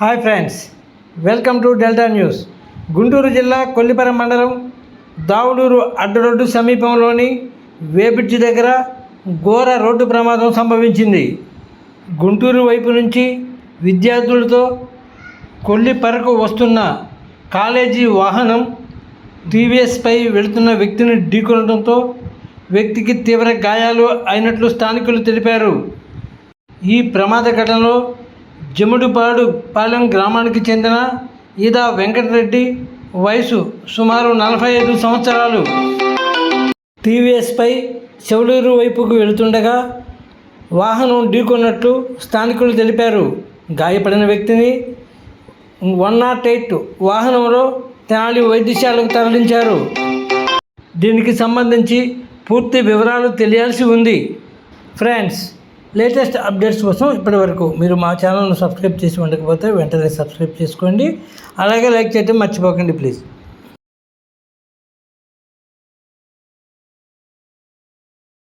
Hi friends welcome to Delta news. Guntur జిల్లా కొల్లిపర మండలం దావులూరు అడ్డరోడ్డు సమీపంలోని వేపిడ్చి దగ్గర ఘోర రోడ్డు ప్రమాదం సంభవించింది. గుంటూరు వైపు నుంచి విద్యార్థులతో కొల్లిపరకు వస్తున్న కాలేజీ వాహనం టీవీఎస్పై వెళుతున్న వ్యక్తిని ఢీకొనడంతో వ్యక్తికి తీవ్ర గాయాలు అయినట్లు స్థానికులు తెలిపారు. ఈ ప్రమాద ఘటనలో జముడిపాడు పాలెం గ్రామానికి చెందిన ఈదా వెంకటరెడ్డి వయసు సుమారు నలభై ఐదు సంవత్సరాలు. టీవీఎస్పై చెవులూరు వైపుకు వెళుతుండగా వాహనం ఢీకొన్నట్లు స్థానికులు తెలిపారు. గాయపడిన వ్యక్తిని వన్ నాట్ ఎయిట్ వాహనంలో తెనాలి వైద్యశాలకు తరలించారు. దీనికి సంబంధించి పూర్తి వివరాలు తెలియాల్సి ఉంది. ఫ్రెండ్స్ లేటెస్ట్ అప్డేట్స్ కోసం ఇప్పటివరకు మీరు మా ఛానల్ను సబ్స్క్రైబ్ చేసి ఉండకపోతే వెంటనే సబ్స్క్రైబ్ చేసుకోండి. అలాగే లైక్ చేయటం మర్చిపోకండి ప్లీజ్.